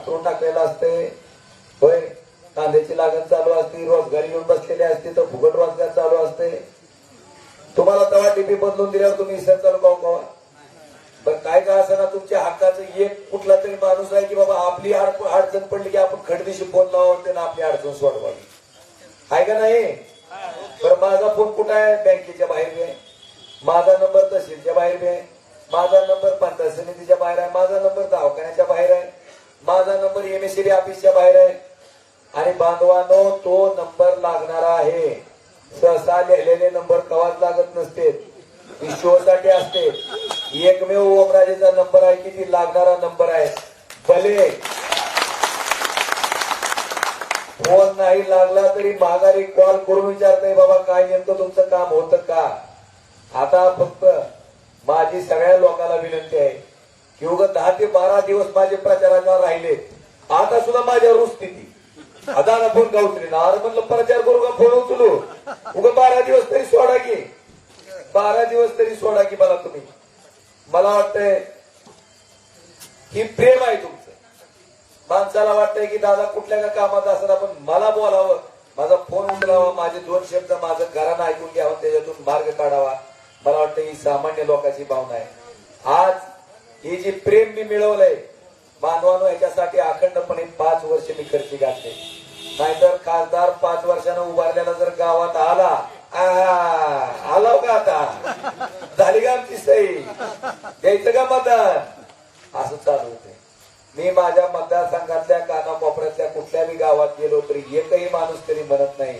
अंतरून टाकलेलं असते होय कांद्याची लागण चालू असते रोजगारी येऊन बसलेली असते तर फुकट रोजगार चालू असते. तुम्हाला तवा डीपी बदलून दिल्यावर तुम्ही इसर चालू पाहू कवा पण काय का असं ना तुमच्या हक्काचं एक कुठला तरी माणूस आहे की बाबा आपली अडचण पडली की आपण खडदीशी फोन लावावं त्यानं आपली अडचण सोडवावी. आहे का नाही? बरं माझा फोन कुठं आहे? बँकेच्या बाहेर बी आहे. माझा नंबर तहसीलच्या बाहेर बी आहे. माझा नंबर पंचायत समितीच्या बाहेर आहे. माझा नंबर दवाखान्याच्या बाहेर आहे. माझा नंबर एमएससीबी ऑफिसच्या बाहेर आहे. आणि बांधवानो तो नंबर लागणारा आहे. सहसा लिहिलेले नंबर कवाच लागत नसते. साठी असते. एकमेव ओमराजेचा नंबर आहे की ती लागणारा नंबर आहे? भले. फोन नाही लागला तरी माघारी कॉल करून विचारताय बाबा काय नेमकं तुमचं काम होतं का? आता फक्त माझी सगळ्या लोकांना विनंती की उगा दहा ते बारा दिवस माझे प्रचाराला राहिले. आता सुद्धा माझ्यावर स्थिती दादा फोन का उचलेना? अरे म्हणलं प्रचार करू का? फोन उचलू. उगा बारा दिवस तरी सोडा की. बारा दिवस तरी सोडा की मला तुम्ही. मला वाटतंय ही प्रेम आहे तुमचं. माणसाला वाटतंय की दादा कुठल्या का कामात असताना पण मला बोलावं. माझा फोन उचलावा माझे दोन शब्द माझं घरानं ऐकून घ्यावं त्याच्यातून मार्ग काढावा. मला वाटतं ही सामान्य लोकांची भावना आहे. आज हे जे प्रेम मी मिळवलंय बांधवानो याच्यासाठी अखंडपणे पाच वर्ष मी खर्ची घातले. नाहीतर खासदार पाच वर्षानं उभारलेला जर गावात आला आ, आला का आता? झाली का आमची सही? द्यायचं का मतदान? असं चालू होते मी माझ्या मतदारसंघातल्या कानाकोपऱ्यातल्या कुठल्याही गावात गेलो तरी एकही माणूस तरी म्हणत नाही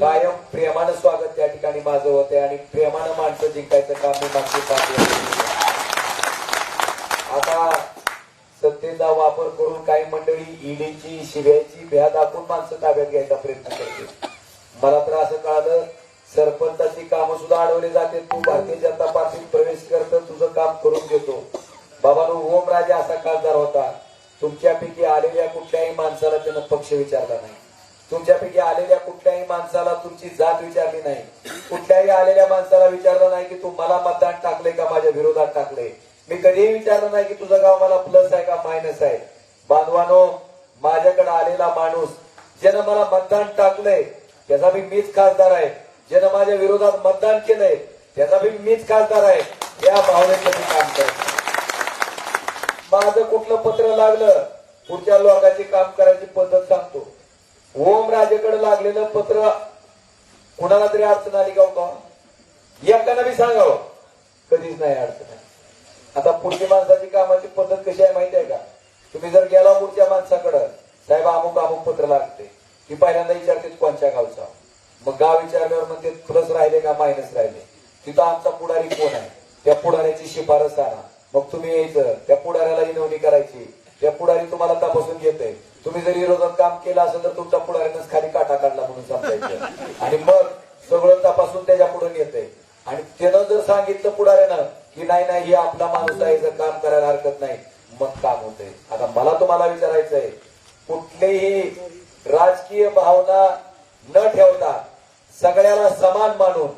कायम प्रेमानं स्वागत त्या ठिकाणी माझं होते आणि प्रेमानं माणसं जिंकायचं काम मी मागचे पाच आता सत्तेचा वापर करून काही मंडळी ईडीची शिव्याची भ्या दाखवून माणसं ताब्यात घ्यायचा प्रयत्न करते मला तर असं कळालं सरपंचाची कामं सुद्धा अडवले जाते तू भारतीय जनता पार्टीत प्रवेश करत तुझं काम करून घेतो. बाबानो ओमराजे असा खासदार होता. तुमच्यापैकी आलेल्या कुठल्याही माणसाला त्यानं पक्ष विचारला नाही. तुमच्यापैकी आलेल्या कुठल्याही माणसाला तुमची जात विचारली नाही. कुठल्याही आलेल्या माणसाला विचारलं नाही की तू मला मतदान टाकलंय का माझ्या विरोधात टाकले मी कधीही विचारलं नाही की तुझं गाव मला प्लस आहे का मायनस आहे? बांधवानो माझ्याकडे आलेला माणूस ज्यानं मला मतदान टाकलंय त्याचा मी मीच खासदार आहे. ज्यानं माझ्या विरोधात मतदान केलंय त्याचा मी मीच खासदार आहे. या भावनेचं मी काम करतो. माझं कुठलं पत्र लागलं पुढच्या लोकांची काम करायची पद्धत सांगतो. ओम राजेकडे लागलेलं पत्र कुणाला तरी अडचण आली का हो का? बी सांगावं. कधीच नाही अडचण आली. आता पुढची माणसाची कामाची पद्धत कशी आहे माहिती आहे का? तुम्ही जर गेला पुढच्या माणसाकडं साहेब अमुक अमुक पत्र लागते. ती पहिल्यांदा विचारते कोणच्या कोणत्या गावचा? मग गाव विचारल्यावर म्हणते प्लस राहिले का मायनस राहिले? तिथं आमचा पुढारी कोण आहे? त्या पुढाऱ्याची शिफारस आणा. मग तुम्ही यायचं. त्या पुढाऱ्याला विनवणी करायची. त्या पुढारी तुम्हाला तपासून घेते तुम्ही जर विरोधात काम केलं असेल तर तुमच्या पुढाऱ्यानंच खाली काटा काढला म्हणून समजायचं. आणि मग सगळं तपासून त्याच्या पुढे येते आणि त्यानं जर सांगितलं पुढाऱ्यानं की नाही नाही हे आपला माणूस आहे जर काम करायला हरकत नाही. मग काम होते आता मला तुम्हाला विचारायचं आहे कुठलीही राजकीय भावना न ठेवता सगळ्याला समान मानून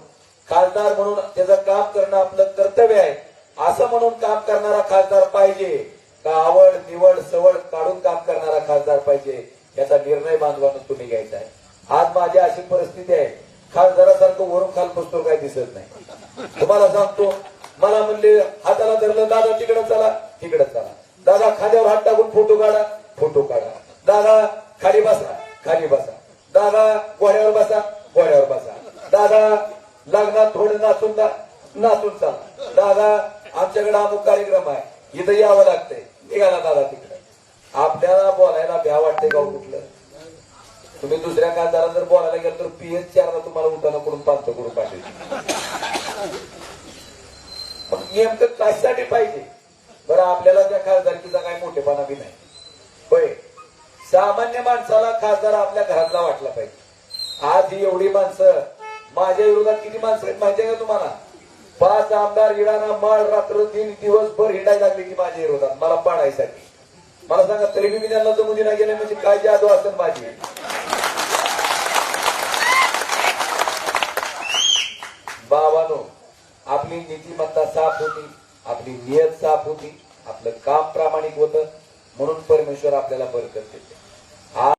खासदार म्हणून त्याचं काम करणं आपलं कर्तव्य आहे असं म्हणून काम करणारा खासदार पाहिजे का आवड निवड सवड काढून काम करणारा खासदार पाहिजे याचा निर्णय बांधवानं तुम्ही घ्यायचा आहे. आज माझी अशी परिस्थिती आहे खासदारासारखं वरून खाल पुस्तक काही दिसत नाही. तुम्हाला सांगतो मला म्हणले हाताला धरलं दादा तिकडे चला तिकडे चला. दादा खाद्यावर हात टाकून फोटो काढा फोटो काढा. दादा खाली बसा खाली बसा. दादा घोड्यावर बसा घोड्यावर बसा. दादा लग्नात थोडं नाचून जा नाचून चला. दादा आमच्याकडे अमुक कार्यक्रम आहे. इथं यावं लागतंय. निघाला दादा तिकडे. आपल्याला बोलायला भ्या वाटते गाव हो कुठलं? तुम्ही दुसऱ्या खासदाराला जर बोलायला गेलं तर पीएच चारला तुम्हाला उठाणं करून पाच करून पाठवेल नेमकं कशासाठी पाहिजे? बरं आपल्याला त्या खासदारकीचा काही मोठेपणा बी नाही. होय. सामान्य माणसाला खासदार आपल्या घरातला वाटला पाहिजे. आज ही एवढी माणसं माझ्या विरोधात किती माणसं आहेत माहिती आहे का तुम्हाला? पाच आमदार हिडाना माळ रात्र दिन दिवसभर हिंडायला लागले की माझ्या विरोधात. मला पाडायसाठी. मला सांगा तरी मी त्यांना जमू गेले म्हणजे काय जादू असेल माझी? बाबानो आपली नीतिमत्ता साफ होती आपली नियत साफ होती आपलं काम प्रामाणिक होतं म्हणून परमेश्वर आपल्याला बरकत देते